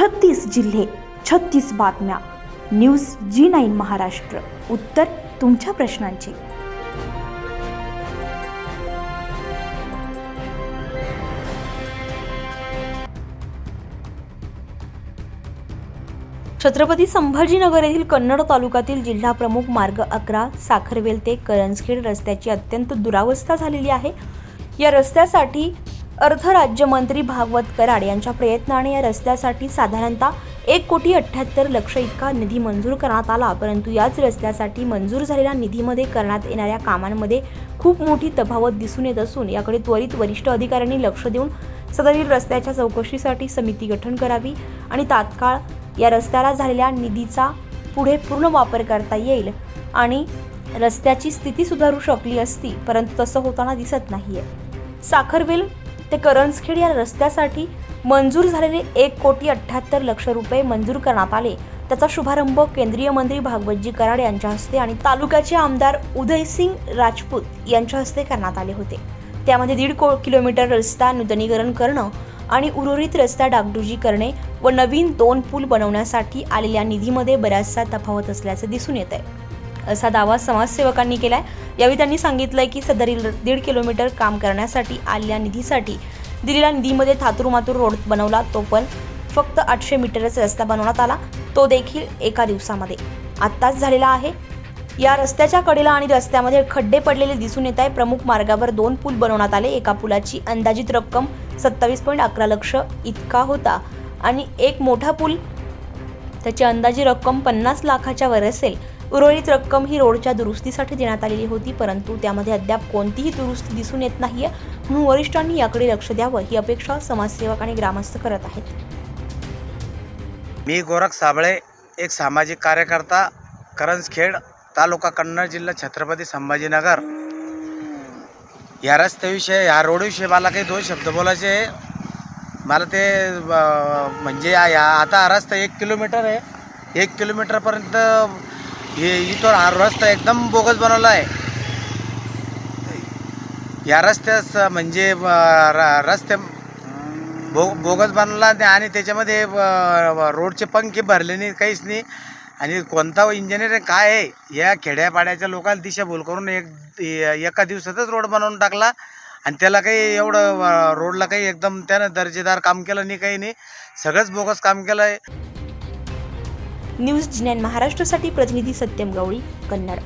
छत्तीस जिल्हे छत्तीस बातम्या. News G nine Maharashtra. उत्तर तुमच्या प्रश्नांची. छत्रपती संभाजीनगर येथील कन्नड तालुक्यातील जिल्हा प्रमुख मार्ग अकरा साखरवेल ते करंजखेड रस्त्याची अत्यंत दुरावस्था झालेली आहे. या रस्त्यासाठी अर्थ राज्यमंत्री भागवत कराड यांच्या प्रयत्नाने या रस्त्यासाठी साधारणतः एक कोटी अठ्ठ्याहत्तर लक्ष इतका निधी मंजूर करण्यात आला परंतु याच रस्त्यासाठी मंजूर झालेल्या निधीमध्ये करण्यात येणाऱ्या कामांमध्ये खूप मोठी तफावत दिसून येत असून याकडे त्वरित वरिष्ठ अधिकाऱ्यांनी लक्ष देऊन सदरील रस्त्याच्या चौकशीसाठी समिती गठन करावी आणि तात्काळ या रस्त्याला झालेल्या निधीचा पुढे पूर्ण वापर करता येईल आणि रस्त्याची स्थिती सुधारू शकली असती परंतु तसं होताना दिसत नाहीये. साखरवेल ते करंजखेड या रस्त्यासाठी मंजूर झालेले एक कोटी अठ्ठ्याहत्तर लक्ष रुपये मंजूर करण्यात आले. त्याचा शुभारंभ केंद्रीय मंत्री भागवतजी कराड यांच्या हस्ते आणि तालुक्याचे आमदार उदयसिंग राजपूत यांच्या हस्ते करण्यात आले होते. त्यामध्ये दीड को किलोमीटर रस्ता नूतनीकरण करणं आणि उर्वरित रस्ता डागडुजी करणे व नवीन दोन पूल बनवण्यासाठी आलेल्या निधीमध्ये बऱ्याचशा तफावत असल्याचे दिसून येत आहे असा दावा समाजसेवकांनी केला आहे यावेळी त्यांनी सांगितलं आहे की सदरील दीड किलोमीटर काम करण्यासाठी आलेल्या निधीसाठी दिलेल्या निधीमध्ये थातूरमातूर रोड बनवला तो पण फक्त आठशे मीटरच रस्ता बनवण्यात आला. तो देखील एका दिवसामध्ये. आत्ताच झालेला आहे. या रस्त्याच्या कडेला आणि रस्त्यामध्ये खड्डे पडलेले दिसून येत आहे. प्रमुख मार्गावर दोन पूल बनवण्यात आले. एका पुलाची अंदाजित रक्कम सत्तावीस पॉईंट अकरा लक्ष इतका होता. आणि एक मोठा पूल त्याची अंदाजी रक्कम पन्नास लाखाच्या वर असेल. उर्वरित रक्कम ही रोडच्या दुरुस्तीसाठी देण्यात आलेली होती परंतु त्यामध्ये अद्याप कोणतीही दुरुस्ती दिसून येत नाहीये म्हणून वरिष्ठांनी याकडे लक्ष द्यावं ही अपेक्षा समाजसेवक आणि ग्रामस्थ करत आहेत. मी गोरख साबळे एक सामाजिक कार्यकर्ता करंजखेड तालुका कन्नड जिल्हा छत्रपती संभाजीनगर. या रस्त्याविषयी ह्या रोडविषयी मला काही दोन शब्द बोलायचे आहे. मला ते म्हणजे या या- आता हा रस्ता एक किलोमीटर आहे. एक किलोमीटरपर्यंत हे इथून हा रस्ता एकदम बोगस बनवला आहे. या रस्त्यास म्हणजे र- रस्ते बो बोगस बनवला आणि त्याच्यामध्ये रोडचे पंखे भरले नाही काहीच नाही. आणि कोणता इंजिनियर काय आहे या खेड्यापाड्याच्या लोकांना दिशाभूल करून एक एका दिवसातच रोड बनवून टाकला. आणि त्याला काही एवढं रोडला काही एकदम त्यानं दर्जेदार काम केलं नाही काही नाही. सगळंच बोगस काम केलं आहे न्यूज जिनेन महाराष्ट्रासाठी प्रतिनिधी सत्यम गवळी कन्नड.